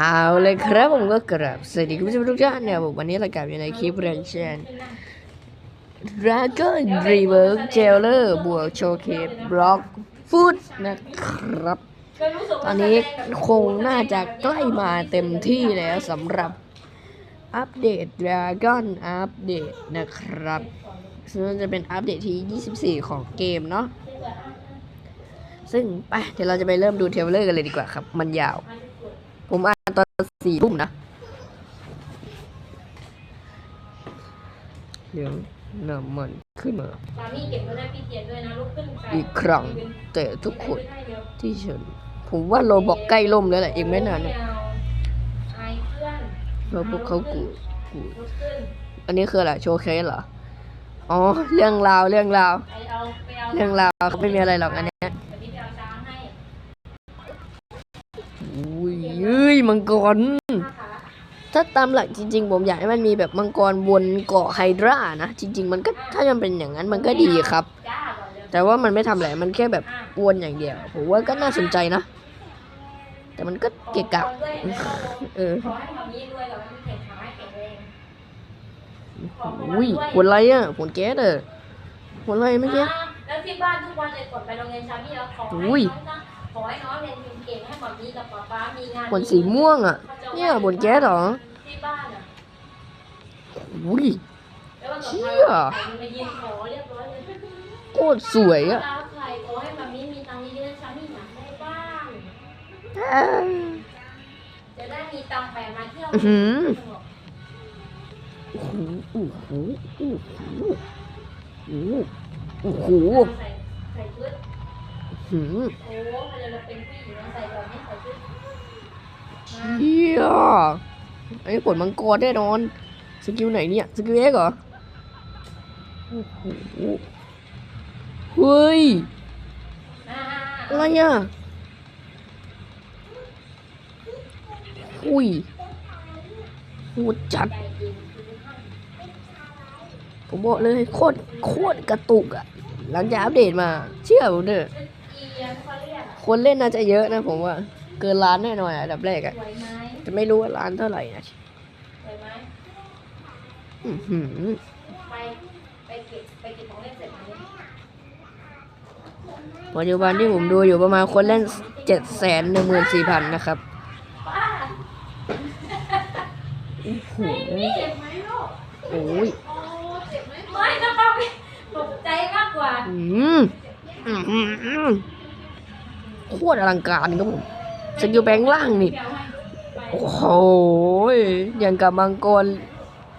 เอาเลยครับผมก็กราบสวัสดีคุณผู้ชมทุกท่านเนี่ยผมวันนี้เรากลับอยู่ในคลิปเรียนเช่น Dragon Rework Jailer บวกโชว์เคปบล็อกฟุตนะครับ ตอนนี้คงน่าจะใกล้มาเต็มที่แล้วสำหรับอัปเดต Dragon อัปเดตนะครับซึ่งจะเป็นอัปเดตที่ 24 ของเกมเนาะซึ่งไปเดี๋ยวเราจะไปเริ่มดูเทเลอร์กันเลยดีกว่าครับ มันยาว ผมอ่านตอนสี่ทุ่มนะ เดี๋ยวน้ำมันขึ้นมา สามีเก็บเงินให้พี่เทียนด้วยนะลุกขึ้นไปอีกครั้งแต่ทุกคนที่เชิญผมว่าโรบอกใกล้ล่มแล้วแหละอีกไม่นานไม่นะเอาอายเพื่อนโรบอกเขากูกูลุกขึ้นอันนี้คืออะไรโชว์เคสเหรอ อ๋อ เรื่องราว เรื่องราว ไปเอาไปเอาเรื่องราวเขาไม่มีอะไรหรอกอันเนี้ยเดี๋ยวพี่ไป อุ้ยเอ้ยมังกรนะคะถ้าตามหลักจริง ๆ ผมอยากให้มันมีแบบมังกรบนเกาะไฮดรานะ จริง ๆ มันก็ถ้ามันเป็นอย่างนั้นมันก็ดีครับจ้าก่อนเร็วแต่ว่ามันไม่ทำอะไรมันแค่แบบวนอย่างเดียวผมว่าก็น่าสนใจนะ แต่มันก็เกะกะขอด้วยนะเออขอให้มามีด้วยกับพี่เทียนขอให้แข็งแรงขอให้อุ้ยด้วยผลอะไรอะผลแก๊สเออผลอะไรเมื่อกี้อ่าแล้วที่บ้านทุกวันเลยกดไปโรงเรียนชามี่แล้วขอให้อุ้ยน้องนะ ขอให้น้องเรียนเก่งๆให้หมอมีกับป๊าป๊ามีงานผลสีม่วงอะ เนี่ยผลแก๊สเหรอที่บ้านอะอุ้ยแล้ววันต่อเชี่ไปยใครมายืนขอเรียบร้อยเลยโคตรสวยอะตาใครขอให้มามีมีตังค์เยอะๆฉันนี่อยากได้บ้างจะได้มีตังค์ไปมาเที่ยวอื้อหือสนุกโอ้โหโอ้โหโอ้โหโอ้โหใส่ใส่ชุด หืมโอ้พอเราเป็นผู้หญิงเราใส่แบบนี้ใส่ชุดเชี่ยไอ้ผลมังกรแน่นอน สกิลไหนเนี่ย สกิลเอ็กเหรอ โอ้โห เฮ้ย อะไรอะ อุ้ยโหดจัด ผมบอกเลยโคตรโคตรกระตุกอะ หลังจากอัปเดตมา เชื่อผมเถอะ ชุดเอียนเขาเรียกอะคนเล่นน่าจะเยอะนะผมว่า เกินล้านแน่นอนอะอันดับแรกสอะวยไหมแต่ไม่รู้ว่าล้านเท่าไหร่นะสวยไหมอื้อหือไปไปเก็บไปเก็บของเล่นเสร็จไหมปัจจุบันที่ผมดูอยู่ประมาณคนเล่นเจ็ดแสนหนึ่งหมื่นสี่พันนะครับป้าโอ้โหเจ็บไหมลูกโอ้ยโอ้เจ็บไหมไม่นะป้าไม่ตกใจมากกว่า อืม อืมอืมอืม โคตรอลังการครับผมสกิลแบงล่างนี่ โอ้โหยอย่างกับมังกร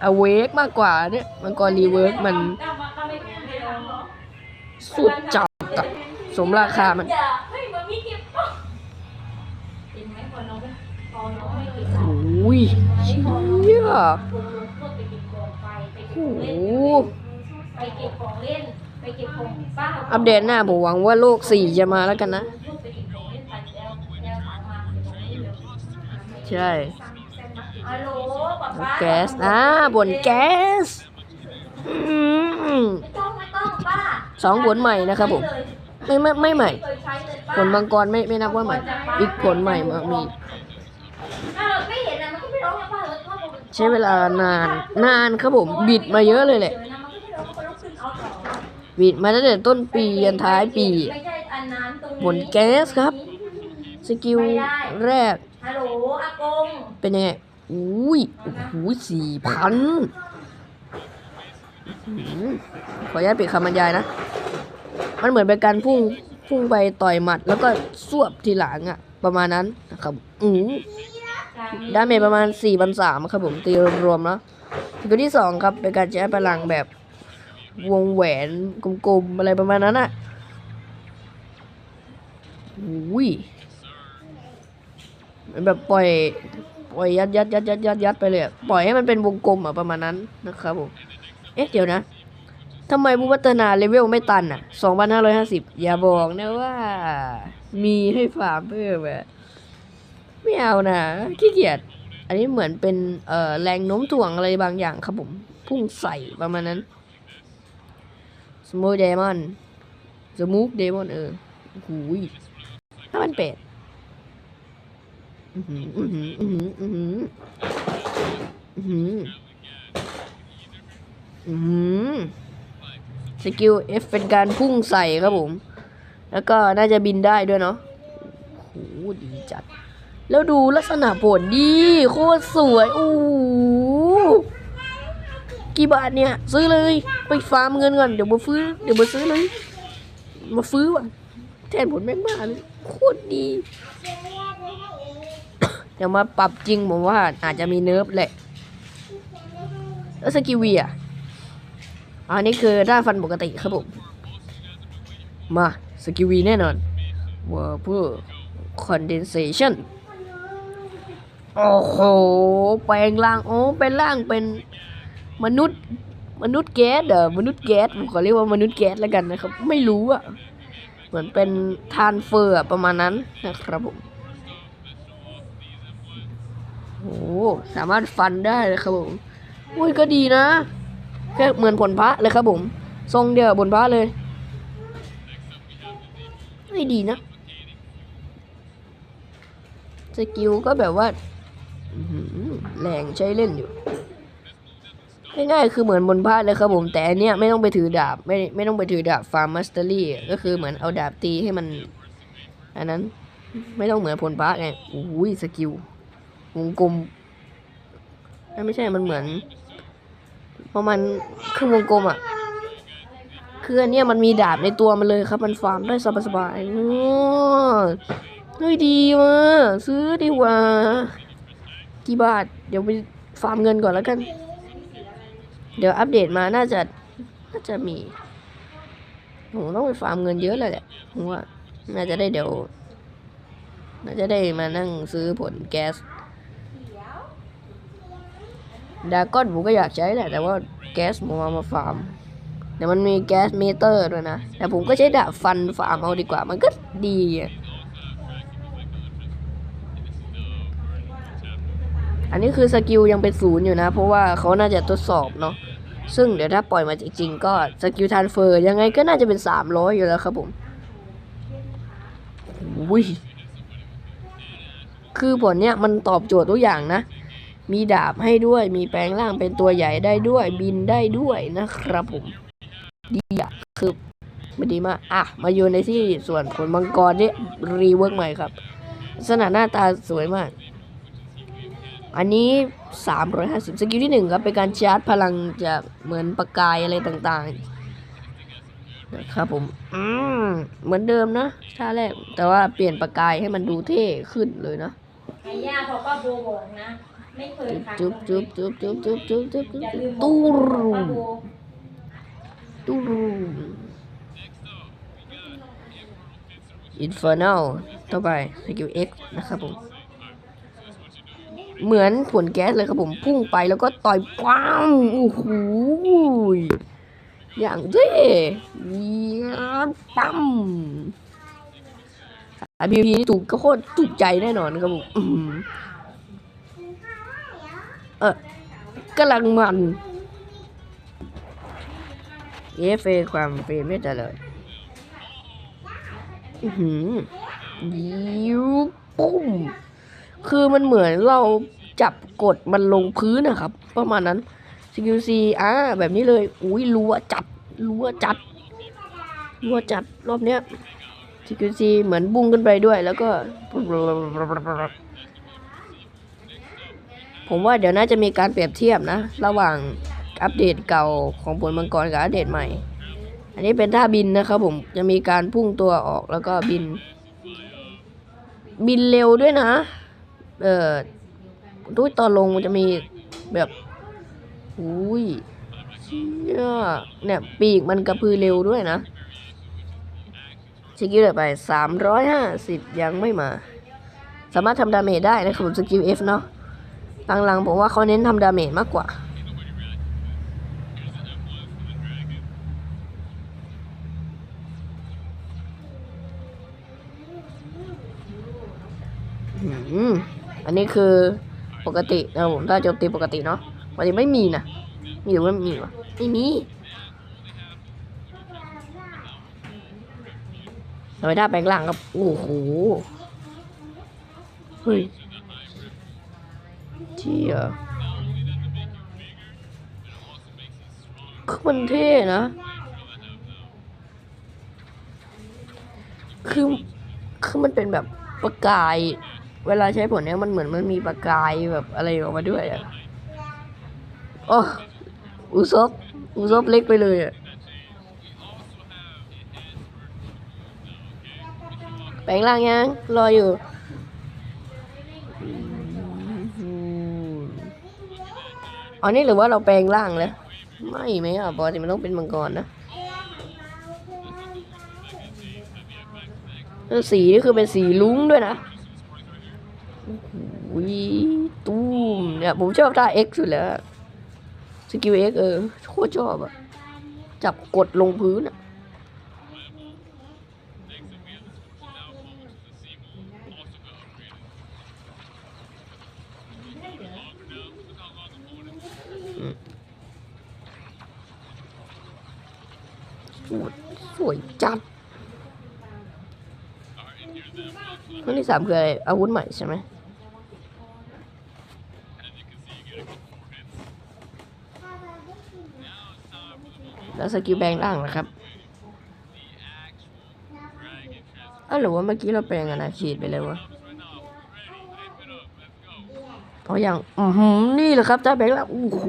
อเวกมากกว่าเนี่ย มังกรรีเวิร์กมัน สุดจัดอะสมราคามันอุ้ยเก็บป่ะเห็นไหมพอน้องไม่พอน้องไม่เก็บโอ้ยเชี่ยองไปไปเก็โอ้โหอัปเดตหน้าผมหวังว่าโลกสี่จะมาแล้วกันนะ ใช่ฮัลโหลป๊าป๊าแก๊สอ่าบนแก๊สอืมไม่ต้องไม่ต้องป้าสองผลใหม่นะครับผมไม่ไม่ไม่ใหม่เคยใช้เลยป้าผลบางกรไม่ไม่นับว่าใหม่ อีกผลใหม่มามีถ้าเราไม่เห็นนะมันก็ไม่ร้องนะป้าเราชอบมันใช้เวลานานนานครับผม บิดมาเยอะเลยแหละเจอนะมันก็ไม่ร้องมันก็ลุกขึ้นเอาต่อบิดมาตั้งแต่ต้นปียันท้ายปีไม่ใช่อันนั้นตรงนี้บนแก๊สครับ สกิลแรก ฮัลโหลอากงเป็นยังไงอุ้ยโอ้โหสี่พันขออนุญาตปิดคำบรรยายนะ มันเหมือนเป็นการพุ่งพุ่งไปต่อยหมัด แล้วก็สวบทีหลังอะประมาณนั้นนะครับอือดาเมจประมาณ4ี่พันสามครับผมตีรวมๆเนาะสกิลที่สองครับ เป็นการใช้พลังแบบวงแหวนกลมๆ อะไรประมาณนั้นอะอุ้ยเห มือนแบบปล่อยปล่อยยัดยัดยัดยัดยัดยัดไปเลยปล่อยให้มันเป็นวงกลมอะประมาณนั้นนะครับผมเอ๊ะเดี๋ยวนะทำไมผู้พัฒนาเลเวลไม่ตันอะ2,550 อย่าบอกนะว่า มีให้ฟาร์มเพิ่มอะไม่เอานะขี้เกียจอันนี้เหมือนเป็นเอ่อแรงโน้มถ่วงอะไรบางอย่างครับผม พุ่งใส่ประมาณนั้นสมูทเดมอนสมูทเดมอนเออหูยห้าพันแปด อือหืออือหืออือหืออือหืออือหืออือหือสกิล F เป็นการพุ่งใส่ครับผม แล้วก็น่าจะบินได้ด้วยเนาะโหดีจัด แล้วดูลักษณะผลดี โคตรสวยโอ้กี่บาทเนี่ย ซื้อเลย ไปฟาร์มเงินก่อน เดี๋ยวมาฟื้นเดี๋ยวมาซื้อเลย มาฟื้นว่ะ แทนผลแม่งบ้าเลยโคตรดี เดี๋ยวมาปรับจริงผมว่าอาจจะมีเนิร์ฟแหละ แล้วสกิวีอะอันนี้คือด้านฟันปกติครับผม มาสกิวีแน่นอนว่าเพื่อ condensation โอ้โห แปลงร่าง โอ้เป็นร่างเป็นมนุษย์มนุษย์แก๊สเด้อมนุษย์แก๊สผมขอเรียกว่ามนุษย์แก๊สแล้วกันนะครับ ไม่รู้อะเหมือนเป็นทานเฟอร์ประมาณนั้นนะครับผม โอ้สามารถฟันได้เลยครับผมอุ้ยก็ดีนะแค่เหมือนผลพระเลยครับผม ทรงเดียวกับนพระเลยไม่ดีนะสกิลก็แบบว่าแรงใช้เล่นอยู่ง่ายๆคือเหมือนบนพาดเลยครับผม แต่อันเนี้ยไม่ต้องไปถือดาบไม่ไม่ต้องไปถือดาบฟาร์มมาสเตอรี่ก็คือเหมือนเอาดาบตีให้มัน อันนั้น ไม่ต้องเหมือนผลพระไงอุ้ยสกิล วงกลมไม่ใช่มันเหมือนเพราะมันคือวงกลมอะคืออันเนี้ยมันมีดาบในตัวมันเลยครับ มันฟาร์มได้สบายๆอ้อเฮ้ยดีวะซื้อดีกว่า กี่บาท เดี๋ยวไปฟาร์มเงินก่อนแล้วกัน เดี๋ยวอัปเดตมาน่าจะน่าจะมีผมต้องไปฟาร์มเงินเยอะเลยแหละผมว่า น่าจะได้เดี๋ยว น่าจะได้มานั่งซื้อผลแก๊ส ดาก้อนผมก็อยากใช้แหละ แต่ว่าแก๊สผมเอามาฟาร์มเดี๋ยวมันมีแก๊สเมเตอร์ด้วยนะ แต่ผมก็ใช้ดาบฟันฟาร์มเอาดีกว่า มันก็ดีอันนี้คือสกิลยังเป็นศูนย์อยู่นะ เพราะว่าเขาน่าจะทดสอบเนาะ ซึ่งเดี๋ยวถ้าปล่อยมาจริงๆ ก็สกิลทานเฟอร์ยังไงก็น่าจะเป็นสามร้อยอยู่แล้วครับผมอุ้ยคือผลเนี้ยมันตอบโจทย์ทุกอย่างนะ มีดาบให้ด้วย มีแปลงร่างเป็นตัวใหญ่ได้ด้วย บินได้ด้วยนะครับผม ดีอะคือมันดีมาก อะ มาอยู่ในที่ส่วนผลมังกรนี่รีเวิร์กใหม่ครับลักษณะหน้าตาสวยมาก อันนี้ 350 สกิลที่หนึ่งครับ เป็นการชาร์จพลังจากเหมือนประกายอะไรต่างๆ นะครับผม อืม เหมือนเดิมนะท่าแรก แต่ว่าเปลี่ยนประกายให้มันดูเท่ขึ้นเลยนะไอ้ย่าพอป้าโบบอกนะ ไม่เคยขาดจุ๊บจุ๊บจุ๊บจุ๊บจุ๊บจุ๊บจุ๊บจุ๊บอย่าลืมตู้บอกรูป้าโบตู้รูอินฟอร์นลต่อไปสกิล X นะครับผม เหมือนผลแก๊สเลยครับผมพุ่งไปแล้วก็ต่อยปังโอ้โหอย่างเท่เยี่ยมปั๊มสายพีพีนี่ถูกก็โคตรถูกใจแน่นอนครับผมอื้อหือ เออกำลังมันเอฟเอความเฟมไม่เจริญอือหือยิวปุ้มคือมันเหมือนเราจับกดมันลงพื้นนะครับ ประมาณนั้น CQC อ่าแบบนี้เลย อุ้ยรัวจัดรัวจัดรัวจัดรอบเนี้ย CQC เหมือนบุ้งขึ้นไปด้วยแล้วก็ ผมว่าเดี๋ยวน่าจะมีการเปรียบเทียบนะ ระหว่างอัปเดตเก่าของผลมังกรกับอัปเดตใหม่ อันนี้เป็นท่าบินนะครับผมจะมีการพุ่งตัวออกแล้วก็บิน บินเร็วด้วยนะ เอ่อด้วยตอนลงมันจะมีแบบอุ้ยเชี่ยเนี่ยปีกมันกระพือเร็วด้วยนะสกิลต่อไปสามร้อยห้าสิบยังไม่มา สามารถทำดาเมจได้นะครับผมสกิล F เนาะ หลังๆผมว่าเขาเน้นทำดาเมจมากกว่าอืมอันนี้คือปกตินะผมถ้าโจมตีปกติเนาะวันนี้ไม่มีนะ มีหรือว่าไม่มีวะไม่มีทำไมถ้าแปลงร่างครับ โอ้โห เฮ้ย เชี่ยคือมันเท่นะ คือ คือมันเป็นแบบประกาย เวลาใช้ผลเนี้ยมันเหมือนมันมีประกายแบบอะไรออกมาด้วยอะโอ้อุซบอุซบเล็กไปเลยอะแปลงร่างยัง รออยู่อืม อันนี้หรือว่าเราแปลงร่างแล้ว ไม่ไหมอะปกติมันต้องเป็นมังกรนะสีนี่คือเป็นสีลุ้งด้วยนะวิตูมเนี่ยผมชอบท่า X สุดแล้วสกิล X เออโคตรชอบอะจับกดลงพื้นอะ สวยสวยจัดข้อที่สามคืออะไรอาวุธใหม่ใช่ไหมแล้วสกิลแปลงร่างนะครับอ้าวหรือว่าเมื่อกี้เราแปลงอนาคีดไปเลยวะเพราะอย่าง อือหือนี่แหละครับจ้าแปลงร่างโอ้โห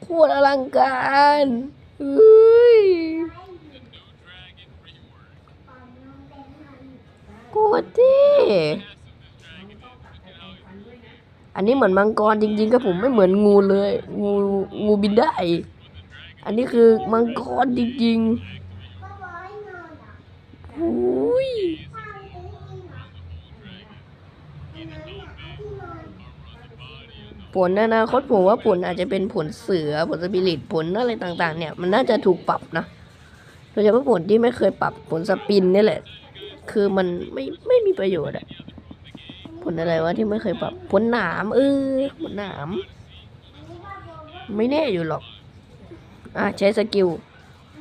โคตรอลังการเฮ้ ยโคตรเท่อันนี้เหมือนมังกรจริงๆครับผมไม่เหมือนงูเลย งูงูบินได้ อันนี้คือมังกรจริงๆอุ้ย ผลนอนาคตผมว่าผลอาจจะเป็นผลเสือผลสปิริตผลอะไรต่างๆ เนี่ยมันน่าจะถูกปรับนะโดยเฉพาะผลที่ไม่เคยปรับผลสปินนี่แหละ คือมันไม่ไม่มีประโยชน์อะผลอะไรวะที่ไม่เคยปรับผลหนามเออผลหนาม ไม่แน่อยู่หรอก อะใช้สกิล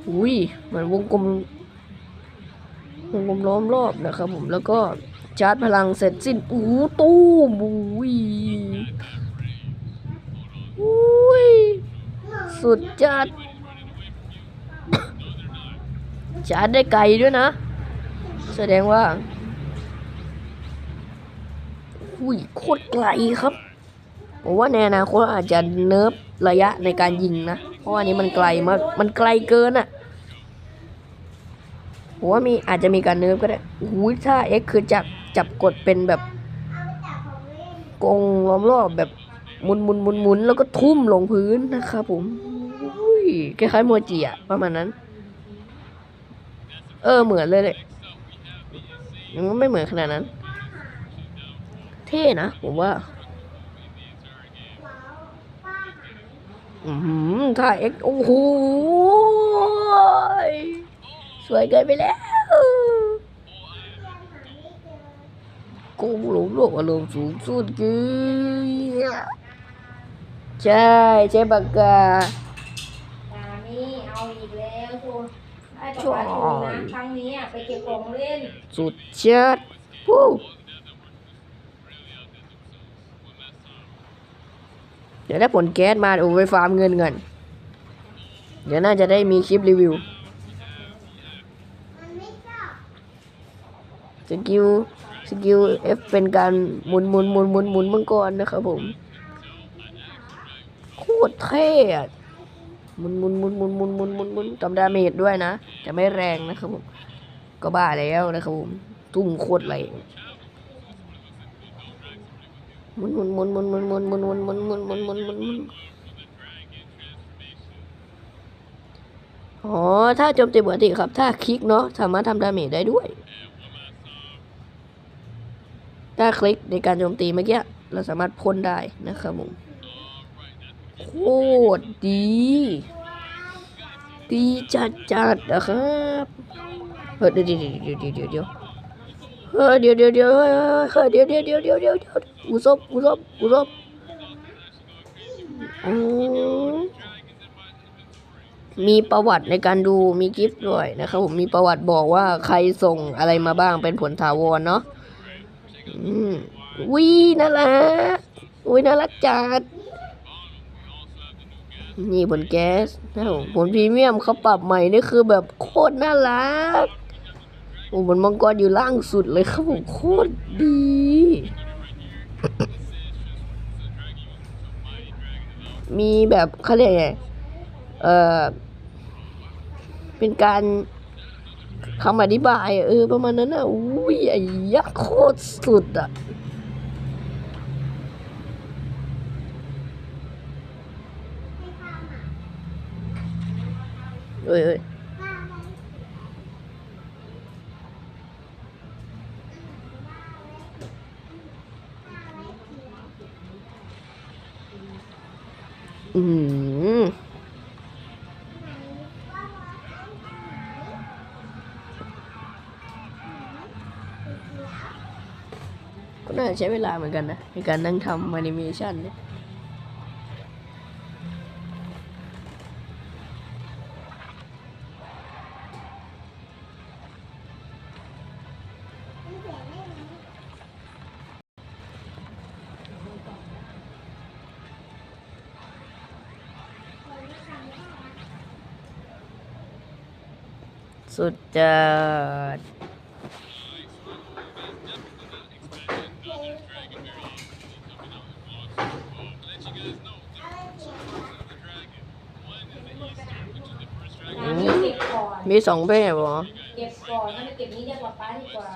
อุ้ยเหมือนวงกลมวงกลมล้อมรอบนะครับผมแล้วก็ชาร์จพลังเสร็จสิ้นอู้ตู้มุ้ยอุ้ย สุดจัดชาร์จได้ไกลด้วยนะ แสดงว่าอุ้ยโคตรไกลครับผมว่าในอนาคตอาจจะเนิร์ฟระยะในการยิงนะ เพราะว่าอันนี้มันไกลมาก มันไกลเกินอะ่ะผมว่ามีอาจจะมีการเนิร์ฟก็ได้หูยถ้า X คือจับจับกดเป็นแบบกงล้อมรอบแบบหมุนหมุนหมุนหมุนแล้วก็ทุ่มลงพื้นนะครับผม คล้ายๆโมจิอะประมาณนั้น เออเหมือนเลยเลยมันไม่เหมือนขนาดนั้น เท่นะผมว่าอืมถ้าเอ็กโอ้โหสวยเกินไปแล้วกูหลงโลกอารมณ์สูงสุดคือใช่ใช่ปากกา ตานี่เอาอีกแล้วคุณ ได้ประกาศถูกนะครั้งนี้ไปเก็บของเล่น สุดเจัดวู้เดี๋ยวได้ผลแก๊สมาโอ้ไปฟาร์มเงินเงิน เดี๋ยวน่าจะได้มีคลิปรีวิวสกิลสกิล F เป็นการหมุนหมุนหมุนหมุนหมุนมังกรนะครับผม โคตรเท่ มุนมุนมุนมุนมุนมุนมุนมุนทำดาเมจด้วยนะ จะไม่แรงนะครับผม ก็บ้าแล้วนะครับผมตุ้มโคตรแรงมุนมุนมุนมุนมุนมุนมุนมุนมุนมุนมุนมุนมุนมุนอ๋อ ถ้าโจมตีปกติครับ ถ้าคลิกเนาะสามารถทำดาเมจได้ด้วย ถ้าคลิกในการโจมตีเมื่อกี้เราสามารถพ่นได้นะครับผม โคตรดี ดีจัดจัดนะครับเฮ้ยเดี๋ยวเดี๋ยวเดี๋ยวเดี๋ยวเดี๋ยวเฮ้ยเดี๋ยวเดี๋ยวเดี๋ยวเฮ้ยเดี๋ยวเดี๋ยวเดี๋ยวเดี๋ยวเดี๋ยวเดี๋ยวอุซบอุซบอุซบมีประวัติในการดูมีกิฟต์ด้วยนะครับผมมีประวัติบอกว่าใครส่งอะไรมาบ้างเป็นผลถาวรเนาะอืมวิน่ารักอุ้ยน่ารักจัด นี่บนแก๊สนะผมบนพรีเมียมเขาปรับใหม่นี่คือแบบโคตรน่ารักโอ้บนมังกรอยู่ล่างสุดเลยครับผมโคตรดี มีแบบเขาเรียกไงเออเป็นการคำอธิบายอะเออ ประมาณนั้นอะอุ้ยไอ้ยักษ์โคตรสุดอะ เอ้ยเอ้ยอืมก็น่าใช้เวลาเหมือนกันนะ ในการนั่งทำแอนิเมชันเนี่ย สุดจัดอือันมนี้เก็บก่อนมีสองแบบเหรอ เก็บก่อนถ้าไม่เก็บนี้จะกว่าป้าดีกว่า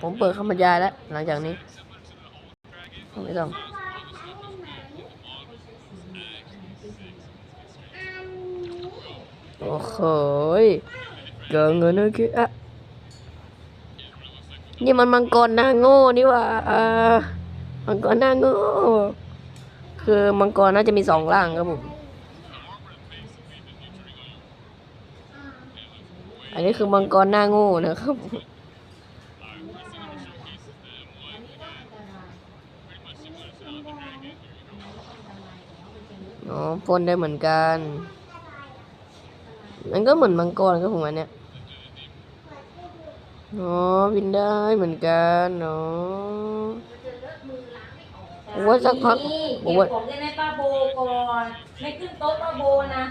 ผมเปิดคำบรรยายแล้ว หลังจากนี้ ไม่ต้อง โอ้โหยเกินเงินเลยคืออะนี่มันมังกรหน้าโง่นี่ว่ามังกรหน้าโง่ คือมังกรน่าจะมีสองร่างครับผม อันนี้คือมังกรหน้าโง่นะครับอ๋อพ่นได้เหมือนกัน มันก็เหมือนมังกรครับผมอันเนี้ยอ๋อบินได้เหมือนกันเนาะผมว่าสักพักนี่ผเก็มบว่าของได้ไหมป้าโบก่อนไม่ขึ้นโต๊ะป้าโบนะ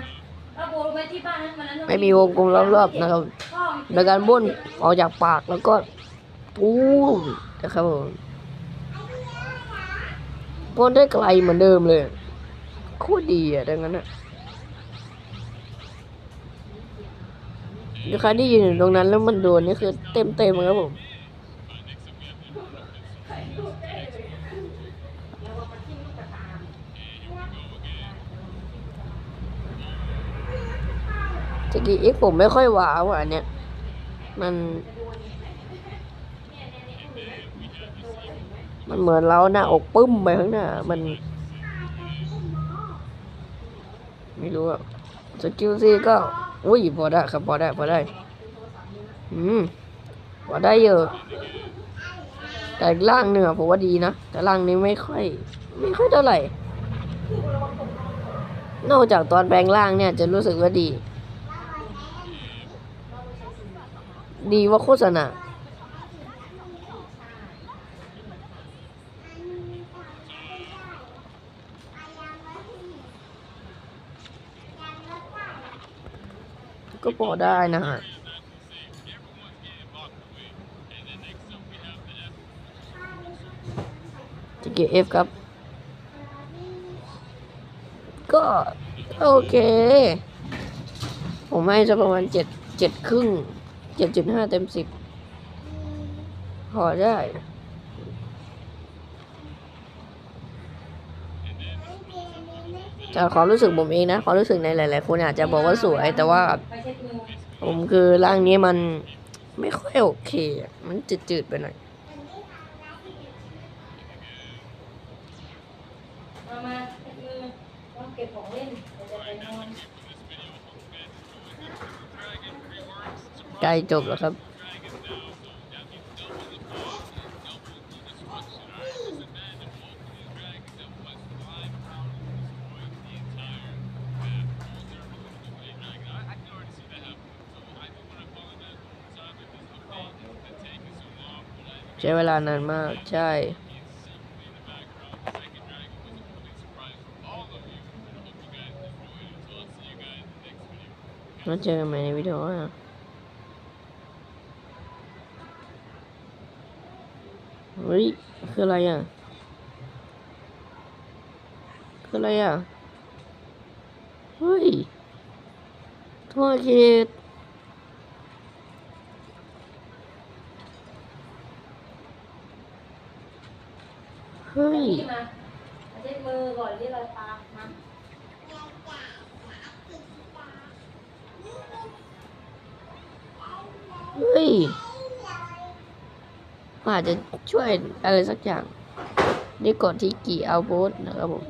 ป้าโบรู้ไหมที่บ้านนั้นวันนั้นไม่มีวงกลมรอบๆนะครับพ่อโดยการบ้วนออกจากปากแล้วก็ปูมนะครับผมบ้วนได้ไกลเหมือนเดิมเลยโคตรดีอะดังนั้นอะ เดี๋ยวใครที่ยืนอยู่ตรงนั้นแล้วมันโดนนี่คือเต็มเต็มครับผมสกีเอ็กผมไม่ค่อยว้าวอะอันเนี้ยมัน มันเหมือนเราหน้าอกปึ้มไปข้างหน้า มัน ไม่รู้อะสกิลซีก็ อุ้ยพอได้ครับพอได้พอได้ อืมพอได้เยอะ แต่ล่างเนื้อผมว่าดีนะ แต่ล่างนี้ไม่ค่อย ไม่ค่อยเท่าไหร่ นอกจากตอนแปลงล่างเนี่ย จะรู้สึกว่าดี ดีว่าโฆษณา ก็พอได้นะฮะจะเก็บเอฟครับ ก็โอเค ผมให้จะประมาณเจ็ดเจ็ดครึ่งเจ็ดจุดห้าเต็มสิบพอได้ จาก ความรู้สึกผมเองนะความรู้สึกในหลาย ๆ คนอาจจะบอกว่าสวย แต่ว่าไปเช็ดมือผมคือร่างนี้มันไม่ค่อยโอเคอะมันจืด ๆ ไปหน่อยมามาเช็ดมือต้องเก็บของเล่นเดี๋ยวจะไปนอนใกล้จบแล้วครับ ใช้เวลานานมากใช่ แล้วเจอกันใหม่ในวิดีโออะเฮ้ยคืออะไรอะ คืออะไรอะ เฮ้ยทั่วเขตเฮ้ย นี่ มาเอาเช็ดมือก่อนที่เราตามาเฮ้ยอาจจะช่วยอะไรสักอย่าง นี่กดที่กี่เอาโพสนะครับผม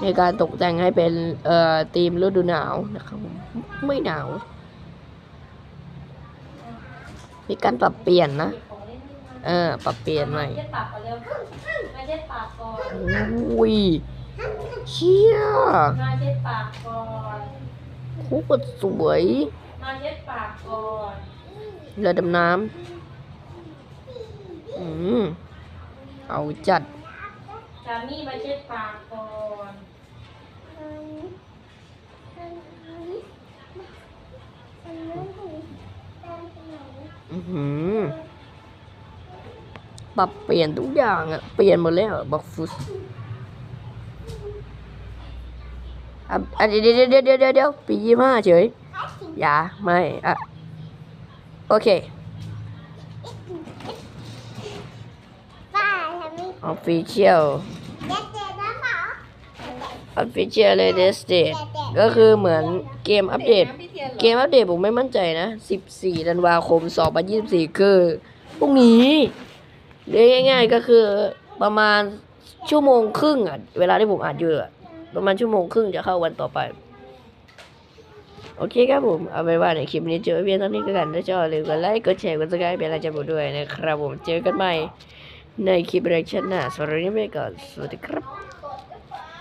ในการตกแต่งให้เป็น เอ่อธีมฤดูหนาวนะครับผม ไม่หนาว มีการปรับเปลี่ยนนะ เก็บของเล่นนี่มาเออปรับเปลี่ยนใหม่เช็ดปากก่อนเร็วมาเช็ดปากก่อนอุ้ยเชี่ยมาเช็ดปากก่อนโคตรสวย มาเช็ดปากก่อนเรือดำน้ำอืมเอาจัดสามีมาเช็ดปากก่อนอือหือ ปรับเปลี่ยนทุกอย่างอะเปลี่ยนหมดแล้วบอกฟุตอะเดี๋ยวเดี๋ยวเดี๋ยวเดี๋ยวเดี๋ยวปียี่ห้าเฉยอย่าไม่อะโอเคป้าทำไม official เด็ดเด็ดนะหมอ official latest date ก็คือเหมือนเกมอัปเดต เกมอัปเดตผมไม่มั่นใจนะ 14ธันวาคม 2024 คือพรุ่งนี้ เรียกง่าย ๆ ก็คือประมาณชั่วโมงครึ่งอะเวลาที่ผมอ่านอยู่อะประมาณชั่วโมงครึ่งจะเข้าวันต่อไป โอเคครับผม เอาไปนว่าในคลิปนี้เจอเพียงเท่านี้ก็กันถ้าชอบลืมกดไลค์กดแชร์กดซับสไครป์เป็นกำลังใจผมด้วยนะครับผมเจอกันใหม่ในคลิปเรียกชันหน้าสวันนี้ไปก่อนสวัสดีครับ